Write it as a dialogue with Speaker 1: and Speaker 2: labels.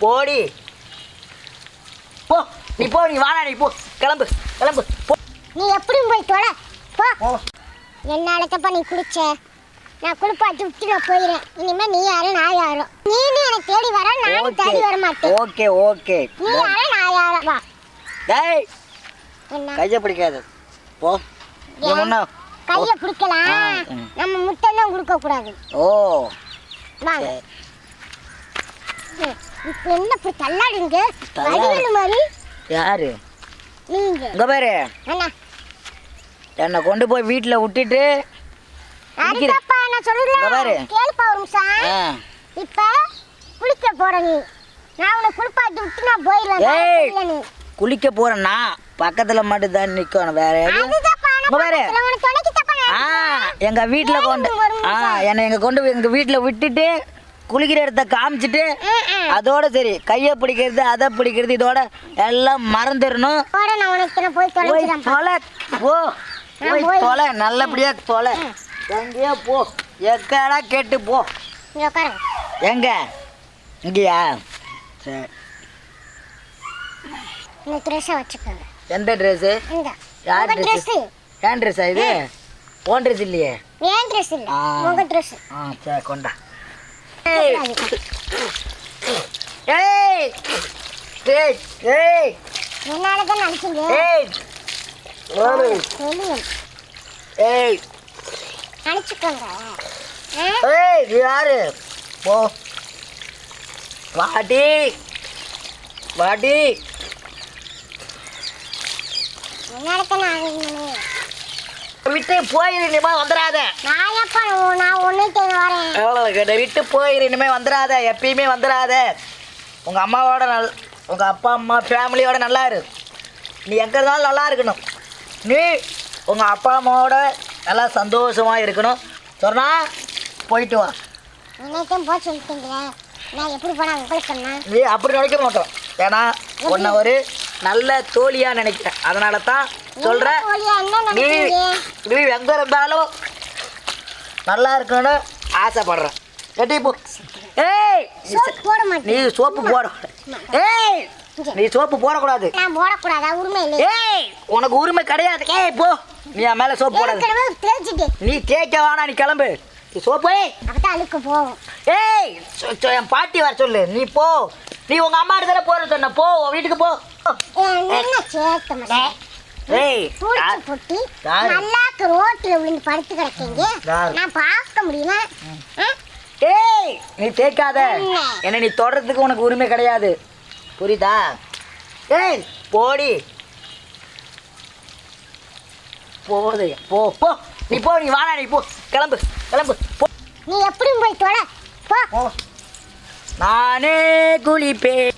Speaker 1: போடி. போ நீ போ நீ வாடா நீ போ. கிளம்பு கிளம்பு. போ.
Speaker 2: நீ எப்படியும் போய் தொலை போ.
Speaker 1: போ.
Speaker 2: என்னால தப்பா நீ குடிச்ச நான் குளிப்பாட்டி விட்டு நான் போயிடுறேன் இனிமே நீ யாரும் நான் யாரும் நீனும் எனக்கு தேடி வர நானும் தேடி வர மாட்டேன்.
Speaker 1: Okay okay.
Speaker 2: நீ யாரும் நான் யாரும் வா.
Speaker 1: டேய்
Speaker 2: என்ன?
Speaker 1: கையை பிடிக்காது. போ.
Speaker 2: ஏன்?
Speaker 1: முன்ன
Speaker 2: கையை பிடிக்கலாம்
Speaker 1: ஆ, ம்.
Speaker 2: நம்ம தான் கொடுக்க கூடாது
Speaker 1: ஓ.
Speaker 2: வாங்க. இப்ப என்ன இப்படி தள்ளாடுங்க
Speaker 1: தள்ளாடு.
Speaker 2: வடிவேலு மாதிரி?
Speaker 1: யாரு?
Speaker 2: நீங்க.
Speaker 1: இங்க பாரு?
Speaker 2: என்ன
Speaker 1: என்னை கொண்டு போய் வீட்டில் விட்டுட்டு.
Speaker 2: அதுக்கப்பா நான்
Speaker 1: இங்க.
Speaker 2: சொல்றேன் கேளுப்பா ஒரு நிமிஷம். இப்ப குளிக்க போற நீ. நான் உன்னை குளிப்பாட்டி விட்டு நான் நீ.
Speaker 1: குளிக்க போறேன்னா பக்கத்துல மட்டும் தான் நிக்கணும். வேற எங்க வீட்ல கொண்டு ஆ. என்னை எங்க கொண்டு எங்க வீட்ல விட்டுட்டு குளிக்கிற இடத்த காமிச்சிட்டு. அதோட சரி கையை பிடிக்கிறது அதை பிடிக்கிறது இதோட எல்லாம் மறந்துடணும். தொலை போ. போய் தொலை நல்லபடியா தொலை. எங்கேயோ போ. எக்கடா கேட்டு போ. எங்க? இங்கேயா? சரி.
Speaker 2: வச்சுக்கோங்க.
Speaker 1: எந்த ட்ரெஸ்ஸு யார்
Speaker 2: உங்க
Speaker 1: ட்ரெஸ்
Speaker 2: ட்ரெஸ்
Speaker 1: ஏன் ட்ரெஸ்ஸா இது? ஓன் ட்ரெஸ் இல்லையே?
Speaker 2: ஏன் ட்ரெஸ் இல்ல. உங்க ட்ரெஸ்
Speaker 1: ஆ சரி கொண்டா. ஏய். ஏய். ஏய்
Speaker 2: என்னால தான் நினைச்சீங்க?
Speaker 1: ஏய். ஏய்
Speaker 2: நினைச்சுக்கோங்க?
Speaker 1: ஏய் நீ யாரு? போ. வாடி. வாடி
Speaker 2: என்னால தான் நான் ஆகணும்.
Speaker 1: விட்டு போயிரு இனிமே வந்துடாத.
Speaker 2: நான்
Speaker 1: விட்டு போயிரு இனிமே வந்துடாத. எப்பயுமே வந்துடாத. உங்க அம்மாவோட நல் உங்க அப்பா அம்மா ஃபேமிலியோட நல்லா இரு. நீ எங்க இருந்தாலும் நல்லா இருக்கணும். நீ உங்க அப்பா அம்மாவோட நல்லா சந்தோஷமா இருக்கணும். சொன்னா போயிட்டு வா.
Speaker 2: நான் எப்படி
Speaker 1: நீ அப்படி நினைக்க மாட்டோம். ஏன்னா உன்னை ஒரு நல்ல தோழியா நினைக்கிறேன். அதனால தான்
Speaker 2: என்ன
Speaker 1: நீ எங்க இருந்தாலும் நல்லா இருக்கணும்னு ஆசைப்படுறேன். கட்டி போ. ஏய் நீ
Speaker 2: சோப்பு போட
Speaker 1: ஏய் நீ சோப்பு போடக்கூடாது.
Speaker 2: நான் போடக்கூடாதா? உரிமை இல்லை
Speaker 1: ஏய் உனக்கு உரிமை கிடையாது. ஏய் போ. நீ என் மேல சோப்பு போடாது. நீ தேய்க்க வேணாம் நீ கிளம்பு. சோப்பு
Speaker 2: அப்பதான் அழுக்கு போகும்
Speaker 1: ஏய் என் பாட்டி வர சொல்லு. நீ போ. நீ உங்க அம்மா இடத்துல போறேன்னு சொன்ன. போ உன் வீட்டுக்கு போ. ஏய்?
Speaker 2: பொட்டி
Speaker 1: யாரு?
Speaker 2: நல்லா ரோட்ல விழுந்து படுத்து கிடக்கீங்க? நான் பார்க்க முடியல?
Speaker 1: ஏய் நீ தேய்க்காத.
Speaker 2: என்ன?
Speaker 1: என்ன நீ தொடறதுக்கு உனக்கு உரிமை கிடையாது. புரியுதா? ஏய் போடி. போது போ போ. நீ போ நீ வாடா நீ போ. கிளம்பு. நானே குளிப்பேன்